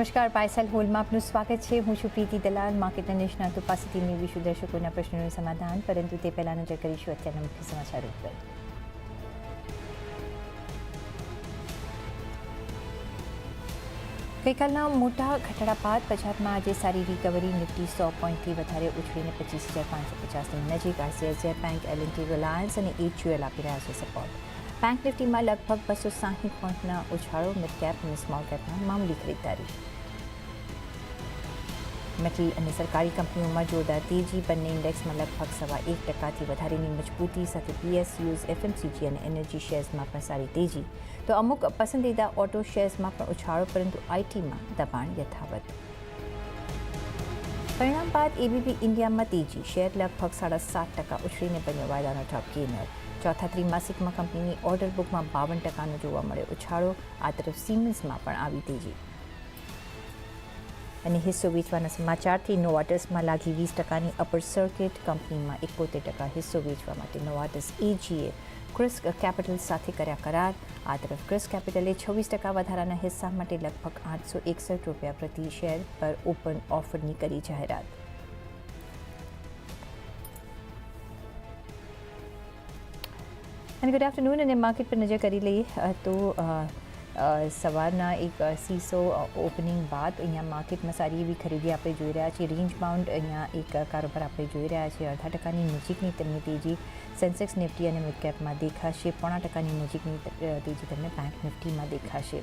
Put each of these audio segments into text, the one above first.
નમસ્કાર, પાયસલ હોલમાં આપનું સ્વાગત છે. હું છું પ્રીતિ દલાલ માર્કેટના નિષ્ણાતો પાસેથી મેળવીશું દર્શકોના પ્રશ્નોનું સમાધાન. પરંતુ તે પહેલાં નજર કરીશું, અત્યારના મુખ્ય સમાચાર ઉપર. ગઈકાલના મોટા ઘટાડા બાદ બજારમાં આજે સારી રિકવરી નિફ્ટી સો પોઈન્ટથી વધારે ઉછળીને પચીસ હજાર પાંચસો પચાસની નજીક. ICICI bank L and T Reliance અને એચયુએલ આપી રહ્યા છે સપોર્ટ બેંક નિફ્ટીમાં લગભગ બસો સાહીઠ પોઈન્ટના ઉછાળો મિડ કેપ અને સ્મોલ કેપના મામૂલી ખરીદદારી. મેટલ અને સરકારી કંપનીઓમાં જોરદાર તેજી બંને ઇન્ડેક્સમાં લગભગ સવા એક ટકાથી વધારેની મજબૂતી સાથે પીએસયુઝ એફએમસીજી અને એનર્જી શેર્સમાં પણ સારી તેજી તો અમુક પસંદીદા ઓટો શેર્સમાં પણ ઉછાળો પરંતુ આઈટીમાં દબાણ યથાવત પરિણામ બાદ એબીબી ઇન્ડિયામાં તેજી શેર લગભગ સાડા સાત ટકા ઉછળીને બન્યો વાયદાનો ટોપ ગેનર ચોથા ત્રિમાસિકમાં કંપનીની ઓર્ડર બુકમાં બાવન ટકાનો જોવા મળ્યો ઉછાળો આ તરફ સિમેન્સમાં પણ આવી તેજી અને હિસ્સો વેચવાના સમાચારથી નોવાટસમાં લાગી વીસ ટકાની અપર સર્કિટ કંપનીમાં એકોતેર ટકા હિસ્સો વેચવા માટે નોવાટસ એજીએ ક્રિસ કેપિટલ સાથે કર્યા કરાર. આ તરફ ક્રિસ કેપિટલે છવ્વીસ ટકા વધારાના હિસ્સા માટે લગભગ આઠસો એકસઠ રૂપિયા પ્રતિ શેર પર ઓપન ઓફરની કરી જાહેરાત. અને ગુડ આફ્ટરનૂન અને માર્કેટ પર નજર કરી લઈએ, તો સવારના એક સીસો ઓપનિંગ બાદ અહીંયા માર્કેટમાં સારી એવી ખરીદી આપણે જોઈ રહ્યા છીએ. રેન્જ બાઉન્ડ અહીંયા એક કારોબાર આપણે જોઈ રહ્યા છીએ. અડધા ટકાની નજીકની તેમની તેજી સેન્સેક્સ નિફ્ટી અને મિડકેપમાં દેખાશે. પોણા ટકાની નજીકની તેજી તમને બેંક નિફ્ટીમાં દેખાશે.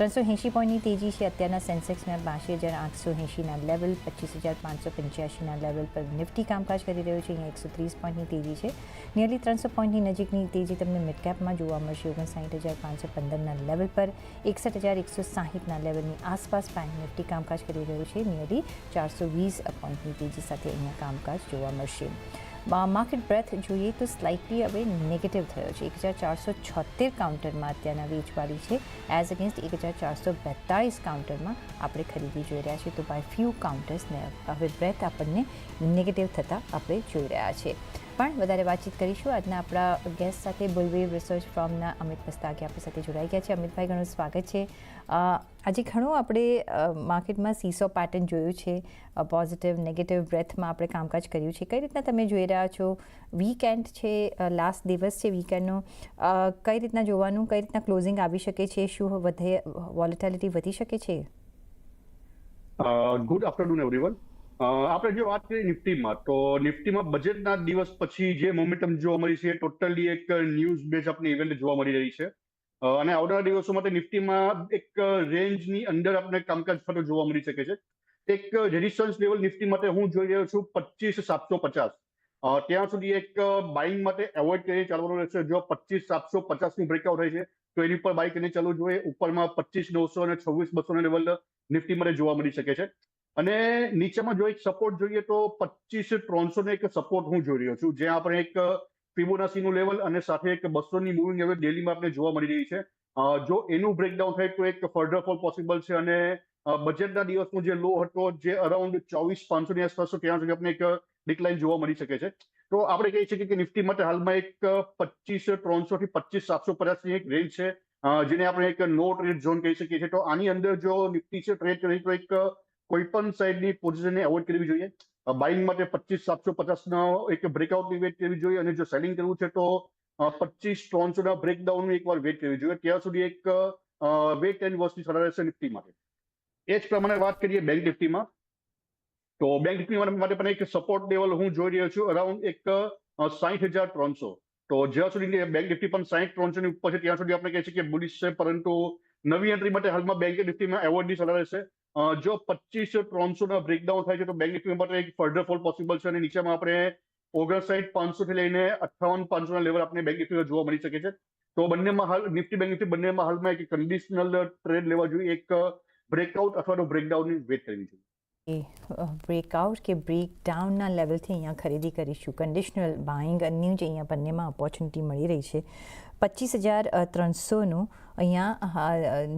ત્રણસો એંશી પોઈન્ટની તેજી છે અત્યારના સેન્સેક્સના બાસી હજાર આઠસો એંશીના લેવલ પચીસ હજાર પાંચસો પંચ્યાસીના લેવલ પર નિફ્ટી કામકાજ કરી રહ્યું છે અહીંયા એકસો ત્રીસ પોઈન્ટની તેજી છે નિયરલી ત્રણસો પોઈન્ટની નજીકની તેજી તમને મિડકેપમાં જોવા મળશે, ઓગણસાઠ હજાર પાંચસો પંદરના લેવલ પર, એકસઠ હજાર એકસો સાહીઠના લેવલની આસપાસ બેંક નિફ્ટી કામકાજ કરી રહ્યું છે નિયરલી ચારસો વીસ પોઈન્ટની તેજી સાથે અહીંયા કામકાજ જોવા મળશે. માર્કેટ બ્રેથ જોઈએ તો સ્લાઇટલી હવે નેગેટિવ થયો છે એક હજાર ચારસો છોતેર કાઉન્ટરમાં અત્યારના વેચવાળી છે એઝ અગેન્સ્ટ એક હજાર ચારસો બેતાળીસ કાઉન્ટરમાં આપણે ખરીદી જોઈ રહ્યા છીએ તો બાય ફ્યુ કાઉન્ટર્સને હવે બ્રેથ આપણને નેગેટિવ થતાં આપણે જોઈ રહ્યા છે પણ વધારે વાતચીત કરીશું આજના આપણા ગેસ્ટ સાથે બુલવેવ રિસર્ચ ફોર્મના અમિત પસ્તાકી આપણી સાથે જોડાઈ ગયા છે અમિતભાઈ ઘણું સ્વાગત છે આજે ઘણું આપણે માર્કેટમાં સીસો પેટર્ન જોયું છે પોઝિટિવ નેગેટિવ બ્રેથમાં આપણે કામકાજ કર્યું છે. કઈ રીતના તમે જોઈ રહ્યા છો? વીકેન્ડ છે લાસ્ટ દિવસ છે વીકેન્ડનો કઈ રીતના જોવાનું, કઈ રીતના ક્લોઝિંગ આવી શકે છે? શું વધે વોલેટિલિટી વધી શકે છે? ગુડ આફ્ટરનૂન એવરીવન આપણે જો વાત કરીએ નિફ્ટીમાં, તો નિફ્ટીમાં બજેટના દિવસ પછી જે મોમેન્ટમ જોવા મળી છે ટોટલી એક ન્યૂઝ બેઝ આપણી ઇવેન્ટ જોવા મળી રહી છે. અને આવનારા દિવસો માટે નિફ્ટીમાં એક રેન્જની અંદર આપણે કામકાજ થતો જોવા મળી શકે છે. એક રેઝિસ્ટન્સ લેવલ નિફ્ટી માટે હું જોઈ રહ્યો છું પચીસ સાતસો પચાસ. ત્યાં સુધી એક બાઇંગ માટે એવોઇડ કરી ચાલવાનું રહેશે. જો પચીસ સાતસો પચાસનું બ્રેકઆઉટ રહે છે, તો એની ઉપર બાઇક કરીને ચાલવું જોઈએ. ઉપરમાં પચીસ નવસો અને છવ્વીસ બસોના લેવલ નિફ્ટી માટે જોવા મળી શકે છે. અને નીચેમાં જો એક સપોર્ટ જોઈએ તો પચીસ ત્રણસો નો એક સપોર્ટ હું જોઈ રહ્યો છું. જ્યાં આપણે એક ફિબોનાસી નું લેવલ અને સાથે એક બસો ની મૂવિંગ એવરેજ ડેલીમાં આપણે જોવા મળી રહી છે. જો એનું બ્રેકડાઉન થાય તો એક ફર્ધર ફોલ પોસિબલ છે અને બજેટના દિવસનો જે લો હતો જે અરાઉન્ડ ચોવીસ, પાંચસો ની આસપાસ ત્યાં સુધી આપણે એક ડિક્લાઇન જોવા મળી શકે છે. તો આપણે કહી શકીએ કે નિફ્ટી માટે હાલમાં એક પચીસ, ત્રણસો થી પચીસ, સાતસો પચાસની એક રેન્જ છે. જેને આપણે એક નો ટ્રેડ ઝોન કહી શકીએ છીએ. તો આની અંદર જો નિફ્ટી છે ટ્રેડ કરી તો એક કોઈ પણ સાઈડની પોઝિશનને એવોઇડ કરવી જોઈએ. બાઇંગ માટે પચીસ સાતસો પચાસનો એક બ્રેકઆઉટની વેટ કરવી જોઈએ અને જો સેલિંગ કરવું છે તો પચીસ ત્રણસોના બ્રેકડાઉનની એકવાર વેટ કરવી જોઈએ. ત્યાં સુધી એક વેટ એન્ડ વોચની સલાહ રહેશે નિફ્ટી માટે. એ જ પ્રમાણે વાત કરીએ બેંક નિફ્ટીમાં. તો બેંક નિફ્ટી માટે પણ એક સપોર્ટ લેવલ હું જોઈ રહ્યો છું અરાઉન્ડ એક સાઠ હજાર ત્રણસો. તો જ્યાં સુધી બેંક નિફ્ટી પણ સાઠ ત્રણસો ની ઉપર છે, ત્યાં સુધી આપણે કહી કે બુલિશ છે, પરંતુ નવી એન્ટ્રી માટે હાલમાં બેંક નિફ્ટીમાં એવોર્ડની સલાહ રહેશે. જો પચીસ ત્રણસો ના બ્રેકડાઉન થાય છે, તો બેંક નિફ્ટી માટે એક ફર્ધર ફોલ પોસિબલ છે અને નીચેમાં આપણે ઓગણસાઠ પાંચસો થી લઈને અઠ્ઠાવન પાંચસો ના લેવલ આપણે બેંક નિફ્ટીમાં જોવા મળી શકે છે. તો બંનેમાં હાલ, નિફ્ટી બેંક નિફ્ટી બંનેમાં હાલમાં એક કન્ડિશનલ ટ્રેડ લેવા જોઈએ, એક બ્રેકઆઉટ અથવા તો બ્રેકડાઉનની વેટ કરવી જોઈએ. બ્રેકઆઉટ કે બ્રેકડાઉનના લેવલથી અહીંયા ખરીદી કરીશું. કન્ડિશનલ બાઇંગ અન્ય જ અહીંયા બંનેમાં ઓપોર્ચ્યુનિટી મળી રહી છે. પચીસ હજાર ત્રણસોનું અહીંયા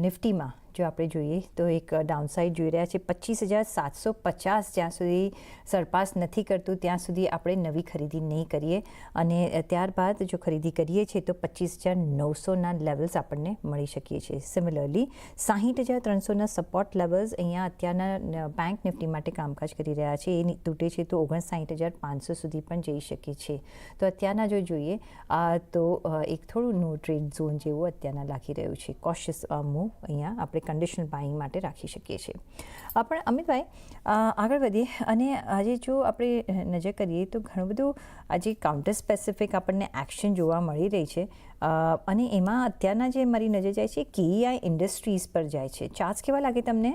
નિફ્ટીમાં જો આપણે જોઈએ તો એક ડાઉનસાઇડ જોઈ રહ્યા છે. પચીસ હજાર સાતસો પચાસ જ્યાં સુધી સરપાસ નથી કરતું, ત્યાં સુધી આપણે નવી ખરીદી નહીં કરીએ. અને ત્યારબાદ જો ખરીદી કરીએ છીએ તો પચીસ હજાર નવસોના લેવલ્સ આપણને મળી શકીએ છીએ. સિમિલરલી સાહીઠ હજાર ત્રણસોના સપોર્ટ લેવલ્સ અહીંયા અત્યારના બેંક નિફ્ટી માટે કામકાજ કરી રહ્યા છે. એ તૂટે છે તો ઓગણસાઠ હજાર પાંચસો સુધી પણ જઈ શકે છે. તો અત્યારના જો જોઈએ તો એક થોડું નો ટ્રેડ ઝોન જેવું અત્યારના લાગી રહ્યું છે. કોશિયસ મૂવ અહીંયા આપણે કન્ડિશનલ બાઇંગ માટે રાખી શકીએ છીએ. પણ અમિતભાઈ આગળ વધીએ. અને આજે જો આપણે નજર કરીએ તો ઘણું બધું આજે કાઉન્ટર સ્પેસિફિક આપણને એક્શન જોવા મળી રહી છે. અને એમાં અત્યારના જે મારી નજર જાય છે કેઈઆઈ ઇન્ડસ્ટ્રીઝ પર જાય છે. ચાર્જ કેવા લાગે તમને?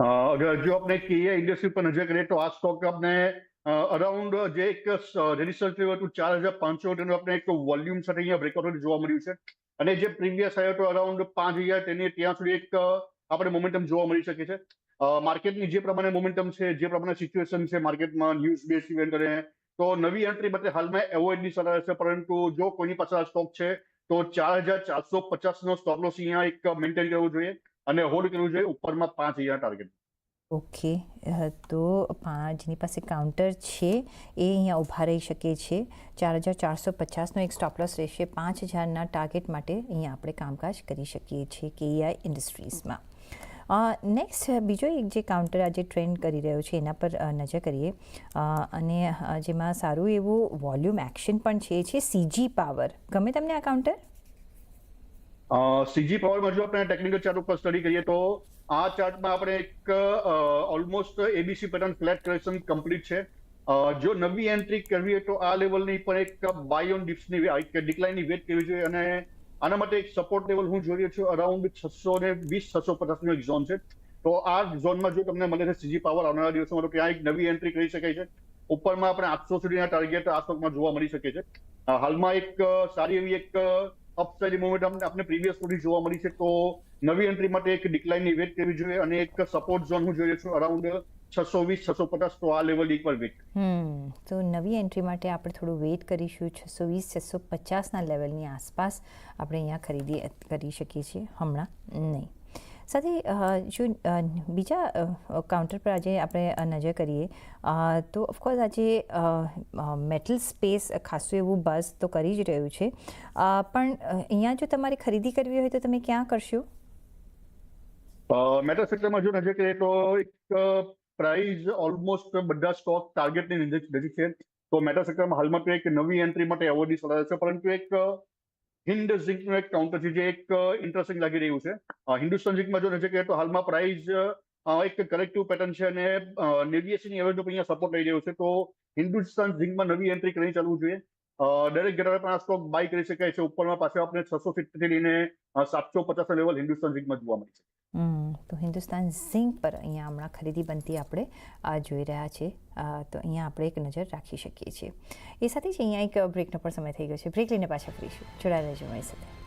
અગર જો આપણે કેઈઆઈ ઇન્ડસ્ટ્રી પર નજર કરીએ તો આ સ્ટોક આપણે અરાઉન્ડ જે એક રજિસ્ટર થયું હતું, ચાર હજાર પાંચસો તેનું આપણે એક વોલ્યુમ સાથે અહીંયા બ્રેકઆઉટ જોવા મળ્યું છે. અને જે પ્રીવિયસ આવ્યો હતો અરાઉન્ડ પાંચ હજાર તેની ત્યાં સુધી એક આપણે મોમેન્ટમ જોવા મળી શકે છે. માર્કેટની જે પ્રમાણે મોમેન્ટમ છે, જે પ્રમાણે સિચ્યુએશન છે માર્કેટમાં ન્યૂઝ બેઝ ઇવેન્ટ અને, તો નવી એન્ટ્રી માટે હાલમાં એવોઇડની સલાહ છે, પરંતુ જો કોઈની પાસે આ સ્ટોક છે, તો ચાર હજાર ચારસો પચાસનો સ્ટોપ લોસ અહીંયા એક મેન્ટેન કરવું જોઈએ અને હોલ્ડ કરવું જોઈએ ઉપરમાં પાંચ હજાર ટાર્ગેટ ઓકે તો જેની પાસે કાઉન્ટર છે. એ અહીંયા ઊભા રહી શકે છે. ચાર હજાર ચારસો પચાસનો એક સ્ટોપલોસ રહેશે. પાંચ હજારના ટાર્ગેટ માટે અહીંયા આપણે કામકાજ કરી શકીએ છીએ કેઈઆઈ ઇન્ડસ્ટ્રીઝમાં નેક્સ્ટ બીજો એક જે કાઉન્ટર આજે ટ્રેન્ડ કરી રહ્યો છે, એના પર નજર કરીએ. અને જેમાં સારું એવું વોલ્યુમ એક્શન પણ છે છે સીજી પાવર ગમે તમને આ કાઉન્ટર સીજી પાવરમાં જો આપણે ટેકનિકલ ચાર્ટ ઉપર સ્ટડી કરીએ તો આ ચાર્ટમાં આપણે એક almost ABC pattern flat correction complete છે. જો નવી એન્ટ્રી કરવી હોય તો આ લેવલની પણ એક બાય ઓન ડિપ્સની ડિક્લાઇનની વેટ કરવી જોઈએ અને આના માટે એક સપોર્ટ લેવલ હું જોઈ રહ્યો છું અરાઉન્ડ છસો ને વીસ, છસો પચાસનો એક ઝોન છે. તો આ ઝોનમાં જો તમને મળે છે સીજી પાવર આવનારા દિવસોમાં તો ત્યાં એક નવી એન્ટ્રી કરી શકાય છે. ઉપરમાં આપણે આઠસો સુધીના ટાર્ગેટ આ સ્ટોકમાં જોવા મળી શકે છે. હાલમાં એક સારી એવી એક અપસાઇડ મોમેન્ટમ આપણે પ્રીવિયસ સુધી જોવા મળી છે, તો નવી એન્ટ્રી માટે એક ડિક્લાઇનની વેટ કરવી જોઈએ અને એક સપોર્ટ ઝોન હું જોઈ છું અરાઉન્ડ છસો વીસ, છસો પચાસ, તો આ લેવલ ઇક્વલ વેટ તો નવી એન્ટ્રી માટે આપણે થોડું વેઇટ કરીશું. છસો વીસ, છસો પચાસના લેવલની આસપાસ આપણે અહીંયા ખરીદી કરી શકીએ છીએ. હમણાં નહીં. સાથે જો બીજા કાઉન્ટર પર આજે આપણે નજર કરીએ તો ઓફકોર્સ આજે મેટલ સ્પેસ ખાસું એવું બસ તો કરી જ રહ્યું છે. પણ અહીંયા જો તમારે ખરીદી કરવી હોય તો તમે ક્યાં કરશો? મેટલ સેક્ટરમાં જો નજર કરીએ તો એક પ્રાઇઝ ઓલમોસ્ટ બધા સ્ટોક ટાર્ગેટની નજીક છે. તો મેટલ સેક્ટરમાં હાલમાં તો એક નવી એન્ટ્રી માટે એવોર્ડની સલાહ છે, પરંતુ એક હિન્દ ઝિંકનું એક કાઉન્ટર છે, જે એક ઇન્ટરેસ્ટિંગ લાગી રહ્યું છે. હિન્દુસ્તાન ઝિંકમાં જો નજર કરીએ તો હાલમાં પ્રાઇઝ એક કરેક્ટિવ પેટર્ન છે અને નેવિએશનની એવરેજ ઉપર અહીંયા સપોર્ટ લઈ રહ્યો છે. તો હિન્દુસ્તાન ઝિંકમાં નવી એન્ટ્રી કરી ચાલવું જોઈએ. દરેક ગ્રાહક પણ સ્ટોક બાય કરી શકાય છે. ઉપરમાં પાછળ આપણે છસો સિત્તેર લઈને સાતસો પચાસ લેવલ હિન્દુસ્તાન ઝીંકમાં જોવા મળે છે. તો હિન્દુસ્તાન ઝીંક પર અહીંયા હમણાં ખરીદી બનતી આપણે જોઈ રહ્યા છે તો અહીંયા આપણે એક નજર રાખી શકીએ છીએ. એ સાથે જ અહીંયા એક બ્રેકનો પણ સમય થઈ ગયો છે. બ્રેક લઈને પાછા ફરીશું. જોડાયેલા રહેજો મારી સાથે.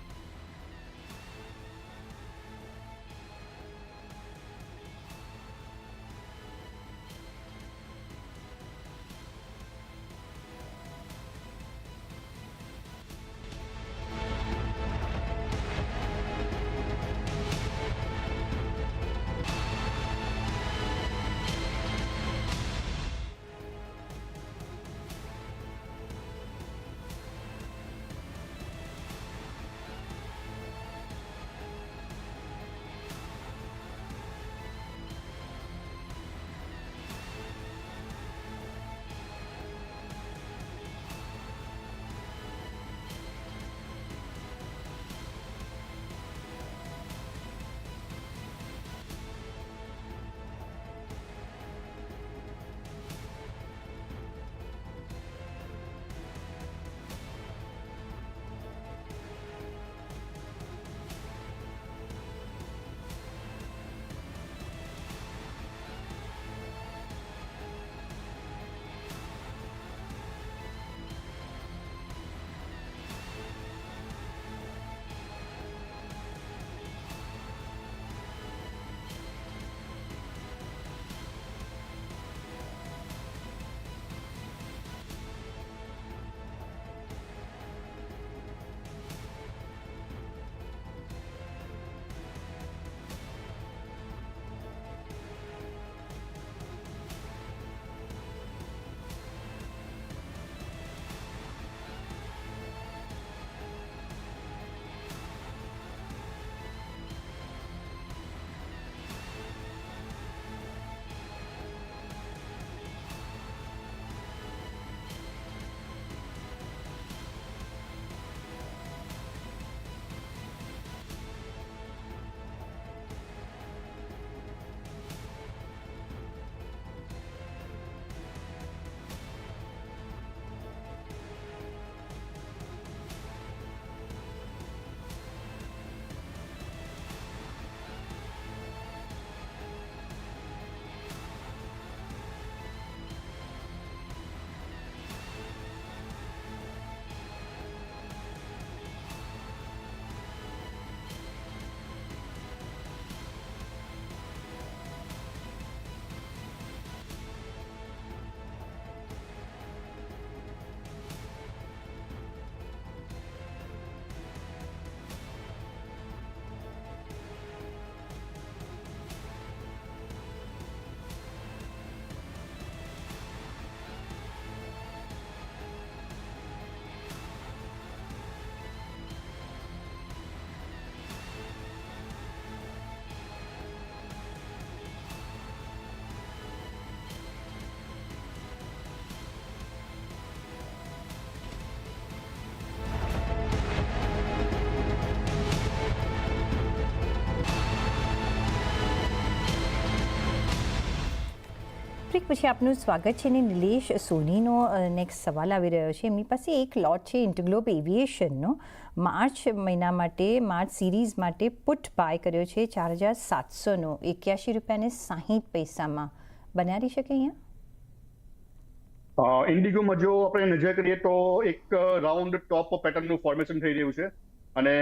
પછી આપનું સ્વાગત છે ને નિલેશ સોનીનો નેક્સ્ટ સવાલ આવી રહ્યો છે. એમની પાસે એક લોટ છે ઇન્ટરગ્લોબ એવિએશનનો માર્ચ મહિના માટે માર્ચ સિરીઝ માટે પુટ બાય કર્યો છે, ચાર હજાર સાતસોનો. એક્યાસી રૂપિયાને સાહીઠ પૈસામાં બનાવી શકે અહીંયા? ઇન્ડિગોમાં જો આપણે નજર કરીએ તો એક રાઉન્ડ ટોપ પેટર્નનું ફોર્મેશન થઈ રહ્યું છે. અને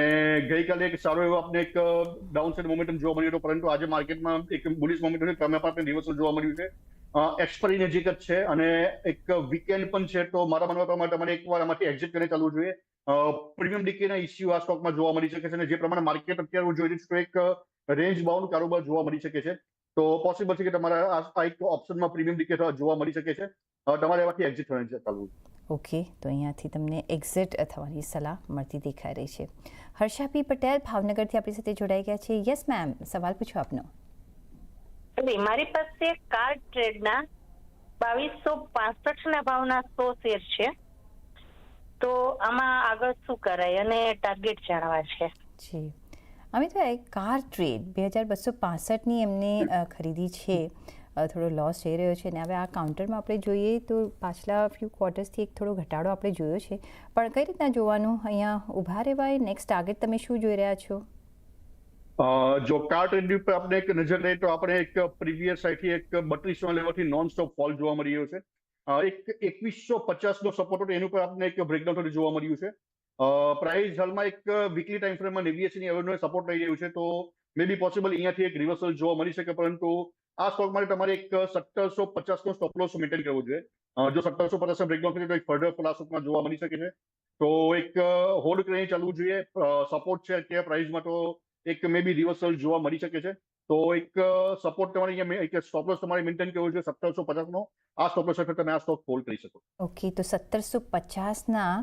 ગઈકાલે એક સારો એવો આપણે એક ડાઉન સાઇડ મોમેન્ટમ જોવા મળ્યું હતું, પરંતુ આજે માર્કેટમાં એક બુલિશ મોમેન્ટમ છે. તમે પણ આપણે રિવર્સલ જોવા મળ્યું છે. એક્સપાયરી નજીક જ છે અને એક વીકેન્ડ પણ છે તો મારા માનવા પ્રમાણે તમારે એકવાર આમાંથી એક્ઝિટ કરીને ચાલવું જોઈએ. પ્રીમિયમ ડીકેના ઇસ્યુ આ સ્ટોકમાં જોવા મળી શકે છે અને જે પ્રમાણે માર્કેટ અત્યારે જોઈ રહ્યું છે એક રેન્જ બાઉન્ડ કારોબાર જોવા મળી શકે છે. તો પોસિબલ છે કે તમારા આ એક ઓપ્શનમાં પ્રીમિયમ ડીકે જોવા મળી શકે છે. તમારે એમાંથી એક્ઝિટ થઈને ચાલવું ઓકે, તો અહીંયાથી તમને એક્ઝિટ થવાની સલાહ મળતી દેખાઈ રહી છે. હર્ષાપી પટેલ ભાવનગરથી આપણી સાથે જોડાઈ ગયા છે. યસ મેમ સવાલ પૂછો આપનો. એટલે મારી પાસે કાર ટ્રેડના બાવીસો પાસઠ ના ભાવના સો શેર છે. તો આમાં આગળ શું કરાય અને ટાર્ગેટ જાણવા છે. જી. અમિતભાઈ કાર ટ્રેડ બે હજાર બસો પાસઠની એમને ખરીદી છે. થોડો લોસ થઈ રહ્યો છે અને હવે આ કાઉન્ટરમાં આપણે જોઈએ તો પાછલા ફ્યુ ક્વાર્ટર્સથી એક થોડો ઘટાડો આપણે જોયો છે. પણ કઈ રીતના જોવાનું? અહીંયા ઊભા રહેવાય? નેક્સ્ટ ટાર્ગેટ તમે શું જોઈ રહ્યા છો? જો કાર્ટ એન્ટ્રી ઉપર આપણે એક નજર લઈએ તો આપણે એક પ્રીવિયસ સાઈડથી એક બત્રીસો લેવલથી નોન સ્ટોપ ફોલ જોવા મળી રહ્યો છે. એક એકવીસો પચાસનો સપોર્ટ હતો, એનું પર આપણે એક બ્રેકડાઉન થોડું જોવા મળ્યું છે. પ્રાઇસ હાલમાં એક વીકલી ટાઈમ ફ્રેમમાં નેવીએસી ની સપોર્ટ રહી રહ્યું છે, તો મે બી પોસિબલ અહીંયાથી એક રિવર્સલ જોવા મળી શકે, પરંતુ આ સ્ટોક માટે તમારે એક સત્તરસો પચાસનો સ્ટોપ લોસ મેન્ટેન કરવો જોઈએ. જો સત્તરસો પચાસ બ્રેકડાઉન કરીએ તો એક ફર્ધર આ જોવા મળી શકે છે. તો એક હોલ્ડ કરીને ચાલવું જોઈએ સપોર્ટ છે અત્યારે પ્રાઇઝમાં તો એક મે બી રિવર્સલ જોવા મળી શકે છે. તો એક સપોર્ટ તમારે અહીંયા એક સ્ટોપ લોસ તમારે મેન્ટેન કરવો જોઈએ સત્તરસો પચાસનો. આ સ્ટોપ લોસ હેઠળ તમે આ સ્ટોક હોલ્ડ કરી શકો. ઓકે, તો સત્તરસો પચાસના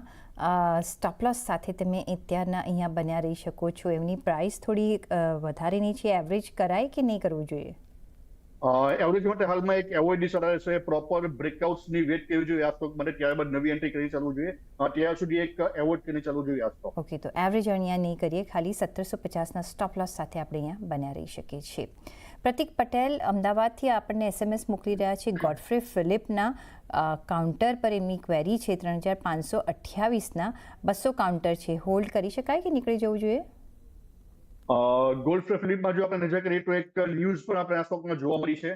સ્ટોપલોસ સાથે તમે અત્યારના અહીંયા બન્યા રહી શકો છો. એમની પ્રાઇસ થોડી વધારેની છે? એવરેજ કરાય કે નહીં કરવું જોઈએ? એવરેજ માટે હાલમાં એક એવોઇડ ડિસઓર્ડર છે, પ્રોપર બ્રેકઆઉટ્સની વેટ કેવી જોઈએ આ સ્ટોક માટે ત્યારબાદ નવી એન્ટ્રી કરી ચાલવું જોઈએ. ત્યાર સુધી એક એવોઇડ કરીને ચાલવું જોઈએ આ ઓકે, તો એવરેજ અહીંયા નહીં કરીએ. ખાલી સત્તરસો પચાસના સ્ટોપ લોસ સાથે આપણે અહીંયા બન્યા રહી શકીએ છીએ. પ્રતિક પટેલ, અમદાવાદથી આપણને એસએમએસ મોકલી રહ્યા છે ગોડફ્રે ફિલિપના કાઉન્ટર પર એમની ક્વેરી છે ત્રણ હજાર પાંચસો અઠ્યાવીસના. બસો કાઉન્ટર છે. હોલ્ડ કરી શકાય કે નીકળી જવું જોઈએ? ગોલ્ડ ફિલિપમાં જો આપણે નજર કરીએ તો એક ન્યૂઝ પણ આપણે આ સ્ટોકમાં જોવા મળી છે.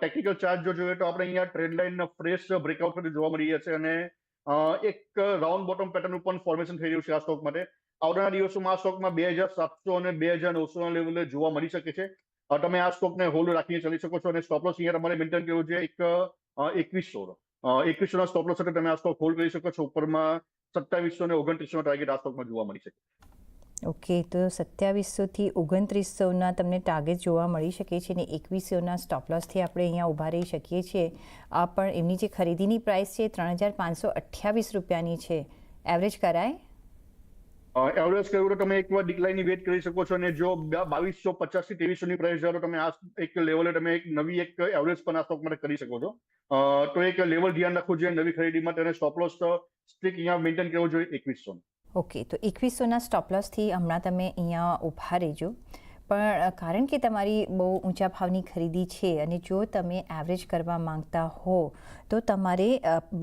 ટેકનિકલ ચાર્જ જો જોઈએ તો આપણે અહીંયા ટ્રેડ લાઇન ફ્રેશ બ્રેકઆઉટ કરી જોવા મળી છે અને એક રાઉન્ડ બોટમ પેટર્ન પણ ફોર્મેશન થઈ રહ્યું છે આ સ્ટોક માટે. આવનારા દિવસોમાં આ સ્ટોકમાં બે હજાર સાતસો અને બે હજાર નવસો લેવલે જોવા મળી શકે છે. તમે આ સ્ટોકને હોલ્ડ રાખીને ચાલી શકો છો અને સ્ટોપ અહીંયા તમારે મેન્ટેન કર્યું છે એક એકવીસો એકવીસો ના. સ્ટોપ લોસ તમે આ સ્ટોક હોલ્ડ કરી શકો છો. ઉપરમાં સત્તાવીસો ને ઓગણત્રીસો ટાર્ગેટ આ સ્ટોકમાં જોવા મળી શકે. ઓકે, તો સત્યાવીસોથી ઓગણત્રીસોના તમને ટાર્ગેટ જોવા મળી શકે છે ને એકવીસોના સ્ટોપલોસથી આપણે અહીંયા ઊભા રહી શકીએ છીએ. આ પણ એમની જે ખરીદીની પ્રાઇસ છે ત્રણ હજાર પાંચસો અઠ્યાવીસ રૂપિયાની છે. એવરેજ કરાય? એવરેજ કર્યું તો તમે એકવાર ડિક્લાઇનની વેટ કરી શકો છો અને જો બાવીસો પચાસથી ત્રેવીસો ની પ્રાઇસ જાઓ તમે આ એક લેવલે તમે એક નવી એક એવરેજ પણ આ સ્ટોક માટે કરી શકો છો. તો એક લેવલ ધ્યાન રાખવું જોઈએ, નવી ખરીદીમાં તેને સ્ટોપલોસ સ્ટોપ સ્ટ્રીક અહીંયા મેન્ટેન કરવો જોઈએ એકવીસો ઓકે તો એકવીસોના સ્ટોપલોસથી હમણાં તમે અહીંયા ઊભા રહેજો. પણ કારણ કે તમારી બહુ ઊંચા ભાવની ખરીદી છે અને જો તમે એવરેજ કરવા માંગતા હો, તો તમારે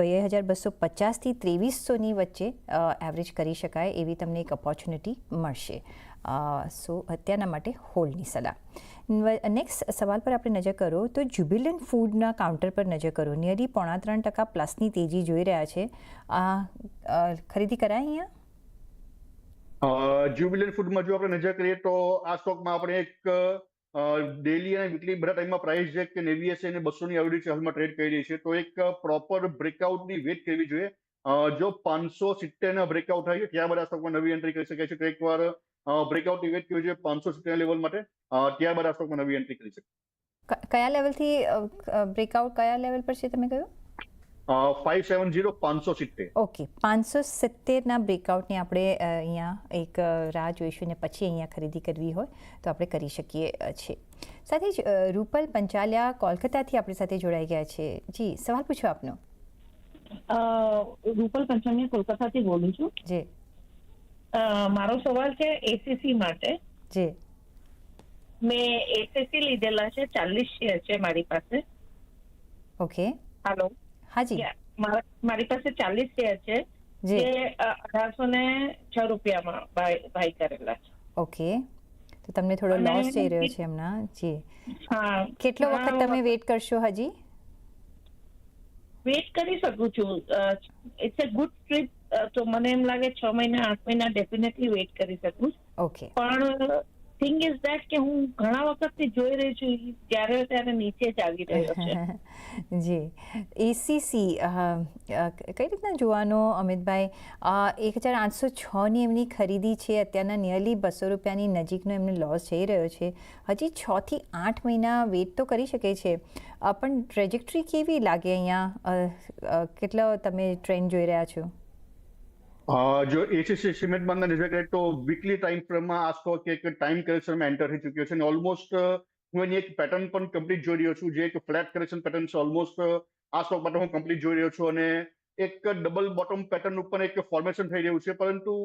બે હજાર બસો પચાસથી ત્રેવીસોની વચ્ચે એવરેજ કરી શકાય એવી તમને એક ઓપોર્ચ્યુનિટી મળશે. સો અત્યારના માટે હોલ્ડની સલાહ. નેક્સ્ટ સવાલ પર આપણે નજર કરો, તો જ્યુબિલન્ટ ફૂડના કાઉન્ટર પર નજર કરો. નિયરલી પોણા ત્રણ ટકા પ્લસની તેજી જોઈ રહ્યા છે. આ ખરીદી કરાય અહીંયા? જ્યુબિલન્ટ ફૂડમાં જો આપણે નજર કરીએ તો આ સ્ટોકમાં આપણે એક ડેલી અને વીકલી બધા ટાઈમમાં પ્રાઇસ છે કે નેવીએસી અને બસો ની છે હાલમાં ટ્રેડ કરી રહી છે. તો એક પ્રોપર બ્રેકઆઉટની વેટ કરવી જોઈએ. જો પાંચસો સિત્તેર ના બ્રેકઆઉટ થાય છે ત્યાં આ સ્ટોકમાં નવી એન્ટ્રી કરી શકાય છે. તો એકવાર બ્રેકઆઉટની વેટ કરવી જોઈએ પાંચસો સિત્તેર લેવલ માટે. ત્યાં ત્યારબાદ આ સ્ટોકમાં નવી એન્ટ્રી કરી શકાય. કયા લેવલથી બ્રેકઆઉટ કયા લેવલ પર છે તમે કહ્યું? ફાઈવ સેવન જીરો પાંચસો સિત્તેર. ઓકે પાંચસો સિત્તેરના બ્રેકઆઉટની આપણે અહીંયા એક રાહ જોઈશું ને પછી અહીંયા ખરીદી કરવી હોય તો આપણે કરી શકીએ છીએ સાથે જ રૂપલ પંચાલિયા કોલકાતાથી આપણી સાથે જોડાઈ ગયા છે. જી સવાલ પૂછો આપનો. રૂપલ પંચાલિયા કોલકાતાથી બોલું છું. જી. અ, મારો સવાલ છે એસીસી માટે. જી. મેં એસીસી લીધેલા છે ચાલીસ શેર છે મારી પાસે. ઓકે હાલો હાજી. મારી પાસે ચાલીસ શેર છે જે. અઢારસો ને છ રૂપિયામાં બાય બાય કરેલા છે. ઓકે. તો તમને થોડો લોસ જઈ રહ્યો છે હમણાં જી. હા. કેટલો વખત તમે વેઇટ કરશો હજી? વેઇટ કરી શકું છું. ઇટ્સ અ ગુડ ટ્રીપ તો મને એમ લાગે છ મહિના આઠ મહિના ડેફિનેટલી વેઇટ કરી શકું. ઓકે. પણ થિંગ ઇઝ ધેટ કે હું ઘણા વખતથી જોઈ રહી છું જ્યારે ત્યારે નીચે જ આવી રહ્યો છે. જી. એસીસી કઈ રીતના જોવાનો અમિતભાઈ? એક હજાર આઠસો છની એમની ખરીદી છે, અત્યારના નિયરલી બસો રૂપિયાની નજીકનો એમને લોસ જઈ રહ્યો છે. હજી છથી આઠ મહિના વેઇટ તો કરી શકે છે. પણ ટ્રેજેક્ટરી કેવી લાગે અહીંયા? કેટલો તમે ટ્રેન્ડ જોઈ રહ્યા છો? જો એસીસી સિમેન્ટ બાંધના રિઝલ્ટ તો વીકલી ટાઈમ ફ્રેમમાં આ સ્ટોક એક ટાઈમ કરેક્શનમાં એન્ટર થઈ ચૂક્યો છે અને ઓલમોસ્ટ હું એની એક પેટર્ન પણ કમ્પ્લીટ જોઈ રહ્યો છું. જે એક ફ્લેટ કરેક્શન પેટર્ન છે ઓલમોસ્ટ આ સ્ટોક માટે હું કમ્પ્લીટ જોઈ રહ્યો છું અને એક ડબલ બોટમ પેટર્ન ઉપર એક ફોર્મેશન થઈ રહ્યું છે. પરંતુ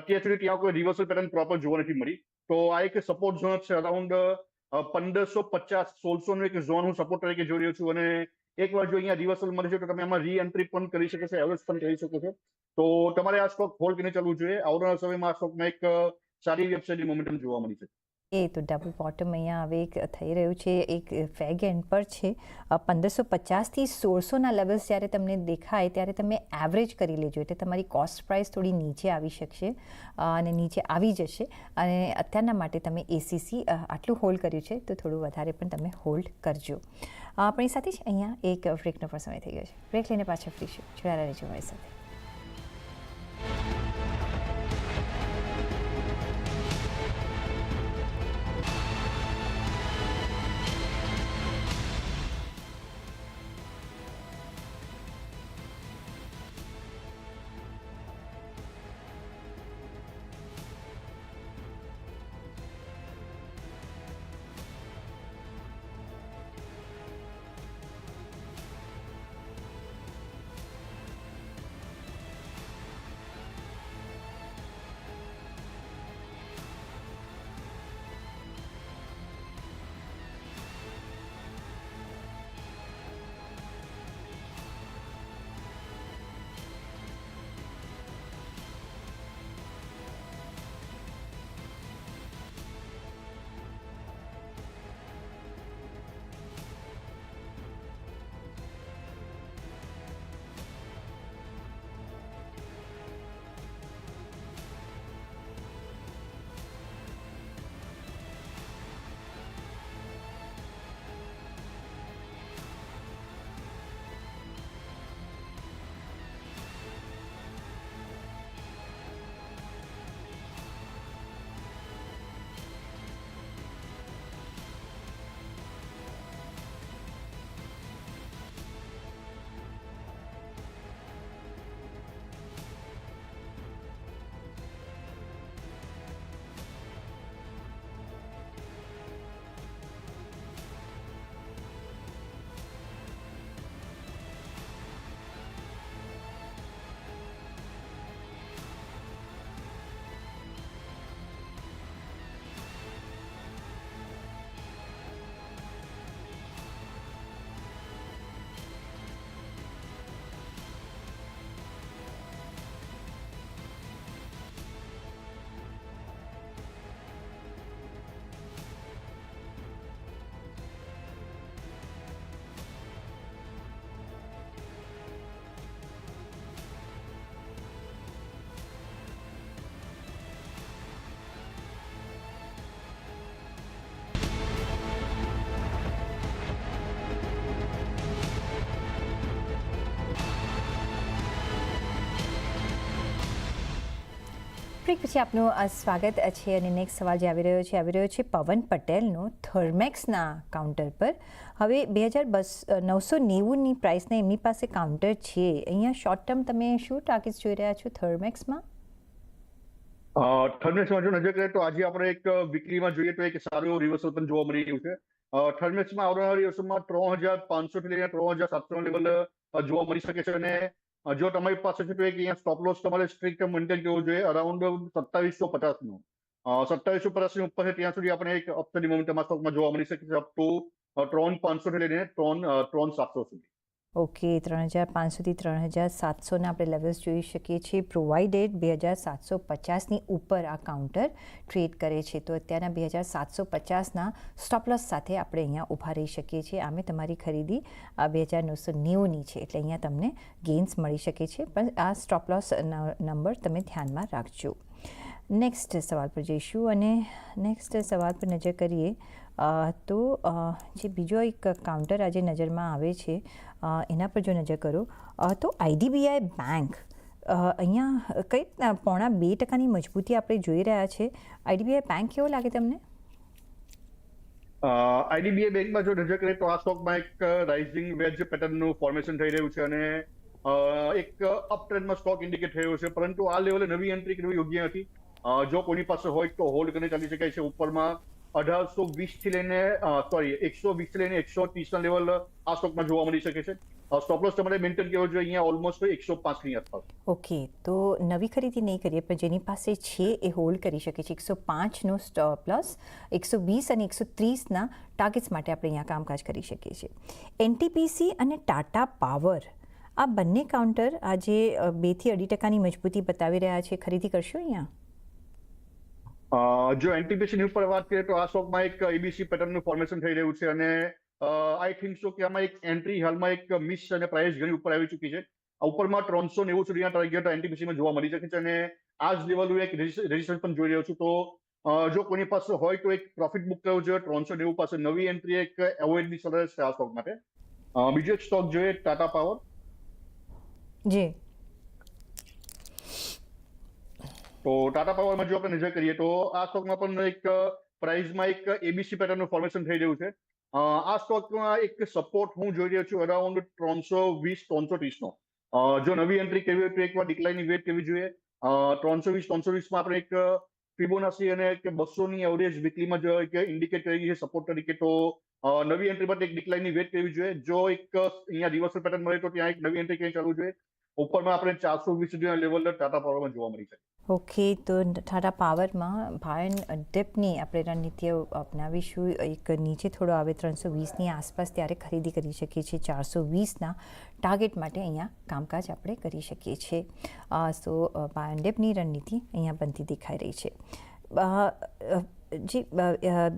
અત્યાર સુધી ત્યાં કોઈ રિવર્સલ પેટર્ન પ્રોપર જોવા નથી મળી. તો આ એક સપોર્ટ ઝોન છે. અરાઉન્ડ પંદરસો પચાસ સોળસો નો એક ઝોન હું સપોર્ટ તરીકે જોઈ રહ્યો છું અને એકવાર જો અહીંયા રિવર્સલ મળે છે તો તમે આમાં રીએન્ટ્રી પણ કરી શકો છો એવરેજ પણ કરી શકો છો. તો તમારે આ સ્ટોક હોલ્ડ કરીને ચાલવું જોઈએ. આવનારા સમયમાં આ સ્ટોકમાં એક સારી વેબસાઇટની મોમેન્ટમ જોવા મળી છે એ તો ડબલ બોટમ અહીંયા હવે એક થઈ રહ્યું છે, એક ફેગ એન્ડ પર છે. પંદરસો પચાસથી સોળસોના લેવલ્સ જ્યારે તમને દેખાય ત્યારે તમે એવરેજ કરી લેજો, એટલે તમારી કોસ્ટ પ્રાઇસ થોડી નીચે આવી શકશે અને નીચે આવી જશે. અને અત્યારના માટે તમે એસીસી આટલું હોલ્ડ કર્યું છે, તો થોડું વધારે પણ તમે હોલ્ડ કરજો. આપણી સાથે જ અહીંયા એક બ્રેકનો પણ સમય થઈ ગયો છે. બ્રેક લઈને પાછા ફરીશું. જોડાયેલા રહેજો મારી સાથે. બ્રેક પછી આપનું સ્વાગત છે અને નેક્સ્ટ સવાલ જે આવી રહ્યો છે, આવી રહ્યો છે પવન પટેલનો થર્મેક્સના કાઉન્ટર પર. હવે બે હજાર બસ નવસો નેવુંની પ્રાઇસના એમની પાસે કાઉન્ટર છે. અહીંયા શોર્ટ ટર્મ તમે શું ટાર્ગેટ જોઈ રહ્યા છો થર્મેક્સમાં થર્મેક્સમાં જો નજર કરીએ તો આજે આપણે એક વીકલીમાં જોઈએ તો એક સારું એવું રિવર્સલ જોવા મળી રહ્યું છે. થર્મેક્સમાં આવનારા દિવસોમાં ત્રણ હજાર પાંચસો થી લઈને ત્રણ હજાર સાતસો લેવલ જોવા મળી શકે છે અને જો તમારી પાસે છે તો એક અહીંયા સ્ટોપ લોસ તમારે સ્ટ્રિક્ટ મેન્ટેન કરવો જોઈએ. અરાઉન્ડ સત્તાવીસો પચાસનું સત્તાવીસો પચાસની ઉપર છે ત્યાં સુધી આપણે એક અપસની મોમેન્ટ આ સ્ટોકમાં જોવા મળી શકે છે. અપ ટુ ત્રણ પાંચસો થી લઈને ત્રણ ત્રણ સાતસો સુધી. ઓકે, ત્રણ હજાર પાંચસોથી ત્રણ હજાર સાતસોના આપણે લેવલ્સ જોઈ શકીએ છીએ. પ્રોવાઇડેડ બે હજાર સાતસો પચાસની ઉપર આ કાઉન્ટર ટ્રેડ કરે છે. તો અત્યારના બે હજાર સાતસો પચાસના સ્ટોપલોસ સાથે આપણે અહીંયા ઊભા રહી શકીએ છીએ. આમે તમારી ખરીદી બે હજાર નવસો નેવુંની છે. એટલે અહીંયા તમને ગેઇન્સ મળી શકે છે. પણ આ સ્ટોપલોસ નંબર તમે ધ્યાનમાં રાખજો. નેક્સ્ટ સવાલ પર જઈશું અને નેક્સ્ટ સવાલ પર નજર કરીએ તો જે બીજો એક કાઉન્ટર આજે નજરમાં આવે છે એના પર જો નજર કરો તો આઈડીબીઆઈ બેંક અહીંયા કઈ પોણા બે ટકાની મજબૂતી આપણે જોઈ રહ્યા છે. આઈડીબીઆઈ બેંક કેવો લાગે તમને? આઈડીબીઆઈ બેંકમાં જો નજર કરીએ તો આ સ્ટોકમાં એક રાઇઝિંગ વેજ પેટર્નનું ફોર્મેશન થઈ રહ્યું છે અને એક અપ ટ્રેન્ડમાં સ્ટોક ઇન્ડિકેટ થયો છે. પરંતુ આ લેવલે નવી એન્ટ્રી કરવી યોગ્ય નથી. જો કોની પાસે હોય તો હોલ્ડ કરીને ચાલી શકાય છે ઉપરમાં. અઢારસો વીસથી લઈને સોરી એકસો વીસથી લઈને એકસો ત્રીસ ના લેવલ આ સ્ટોકમાં જોવા મળી શકે છે. સ્ટોપલોસ તમારે મેન્ટેન કરવો જોઈએ, અહીંયા ઓલમોસ્ટ એકસો પાંચની આસપાસ. ઓકે, તો નવી ખરીદી નહીં કરીએ, પણ જેની પાસે છે એ હોલ્ડ કરી શકે છે એકસો પાંચનો સ્ટોપ પ્લસ એકસો વીસ અને એકસો ત્રીસના ટાર્ગેટ્સ માટે આપણે અહીંયા કામકાજ કરી શકીએ છીએ. એનટીપીસી અને ટાટા પાવર આ બંને કાઉન્ટર આજે બેથી અઢી ટકાની મજબૂતી બતાવી રહ્યા છે. ખરીદી કરશો અહીંયા? જો એનટીપીસી ઉપર વાત કરીએ તો આ સ્ટોકમાં એક એબીસી પેટર્નનું ફોર્મેશન થઈ રહ્યું છે અને આઈ થિંક સો કે આમાં એક એન્ટ્રી હાલમાં એક મિસ અને પ્રાઇસ ઘણી ઉપર આવી ચૂકી છે. ઉપરમાં ત્રણસો નેવું સુધીના ટાર્ગેટ એનટીપીસી માં જોવા મળી શકે છે અને આ જ લેવલ એક રજીસ્ટ્રેશન પણ જોઈ રહ્યો છું. તો જો કોઈની પાસે હોય તો એક પ્રોફિટ બુક કરવો જોઈએ. ત્રણસો નેવું પાસે નવી એન્ટ્રી એક એવોઇડની સરસ છે આ સ્ટોક માટે. બીજો એક સ્ટોક જોઈએ ટાટા પાવર જી. તો ટાટા પાવરમાં જો આપણે નજર કરીએ તો આ સ્ટોકમાં પણ એક પ્રાઇઝમાં એક એબીસી પેટર્નનું ફોર્મેશન થઈ રહ્યું છે. આ સ્ટોકમાં એક સપોર્ટ હું જોઈ રહ્યો છું અરાઉન્ડ ત્રણસો વીસ, ત્રણસો ત્રીસનો. જો નવી એન્ટ્રી કેવી હોય તો એકવાર ડિક્લાઇનની વેટ કેવી જોઈએ. ત્રણસો વીસ, ત્રણસો વીસમાં આપણે એક ફિબોનાસી અને એક બસોની એવરેજ વીકલીમાં જો એક ઇન્ડિકેટ કરી છે સપોર્ટ તરીકે, તો નવી એન્ટ્રી માટે એક ડિક્લાઇનની વેટ કરવી જોઈએ. જો એક અહીંયા રિવર્સલ પેટર્ન મળે તો ત્યાં એક નવી એન્ટ્રી ક્યાંય ચાલવું જોઈએ. ઉપરમાં આપણે ચારસો વીસ લેવલ ટાટા પાવરમાં જોવા મળી શકે. ઓકે, તો ટાટા પાવરમાં ભાયન ડેપની આપણે રણનીતિઓ અપનાવીશું. એક નીચે થોડો આવે ત્રણસો વીસની આસપાસ ત્યારે ખરીદી કરી શકીએ છીએ. ચારસો વીસના ટાર્ગેટ માટે અહીંયા કામકાજ આપણે કરી શકીએ છીએ. સો ભાયન ડેપની રણનીતિ અહીંયા બનતી દેખાઈ રહી છે. જી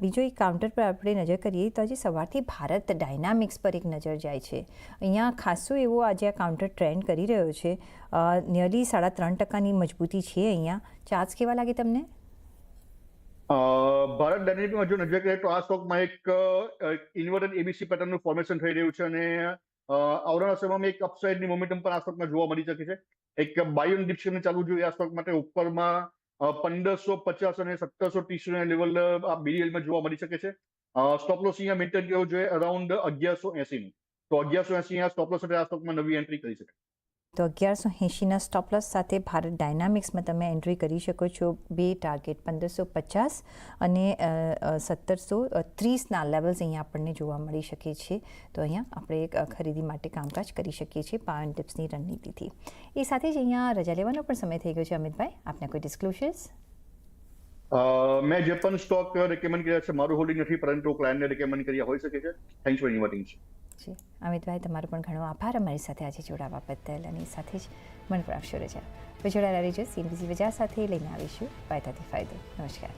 બીજો એક કાઉન્ટર પર આપણે નજર કરીએ તો આજે સવારથી ભારત ડાયનામિક્સ પર એક નજર જાય છે. અહીંયા ખાસો એવો આજે આ કાઉન્ટર ટ્રેન્ડ કરી રહ્યો છે. નિયરલી સાડા ત્રણ ટકાની મજબૂતી છે અહીંયા. ચાર્જ કેવા લાગે તમને? ભારત ડાયનેમિકમાં જો નજર કરીએ તો આ સ્ટોકમાં એક ઇન્વર્ટેડ એબીસી પેટર્નનું ફોર્મેશન થઈ રહ્યું છે અને આવનારા સમયમાં એક અપસાઇડની મોમેન્ટમ પણ આ સ્ટોકમાં જોવા મળી શકે છે. એક બાયોન ડિપ્શન ચાલુ જોઈએ આ સ્ટોક માટે ઉપરમાં પંદરસો પચાસ અને સત્તરસો ત્રીસ લેવલ આ બીડીએલમાં જોવા મળી શકે છે. સ્ટોપલોસ અહીંયા મેન્ટેન કરવો જોઈએ અરાઉન્ડ અગિયારસો એસી નું તો અગિયારસો એસી આ સ્ટોપલોસ સાથે આ સ્ટોકમાં નવી એન્ટ્રી કરી શકે તો અગિયારસો એંશીના સ્ટોપલોસ સાથે ભારત ડાયનામિક્સમાં તમે એન્ટ્રી કરી શકો છો. બે ટાર્ગેટ પંદરસો પચાસ અને સત્તરસો ત્રીસના લેવલ્સ અહીંયા આપણને જોવા મળી શકે છે. તો અહીંયા આપણે એક ખરીદી માટે કામકાજ કરી શકીએ છીએ પાવન ટિપ્સની રણનીતિથી. એ સાથે જ અહીંયા રજા લેવાનો પણ સમય થઈ ગયો છે, અમિતભાઈ. આપને કોઈ ડિસ્ક્લોઝર્સ મેં જે પણ સ્ટોક રેકમેન્ડ કર્યા છે, મારું હોલ્ડિંગ નથી, પરંતુ ક્લાયન્ટને રેકમેન્ડ કર્યા હોઈ શકે છે. Thanks for inviting ji Amitbhai તમારો પણ ઘણો આભાર અમારી સાથે આજે જોડાવા બદલ અને સાથે જ મને પણ આપશો રજા. હવે જોડાયેલા રહેજો બજાર સાથે, લઈને આવીશું ફાયદાથી ફાયદો. નમસ્કાર.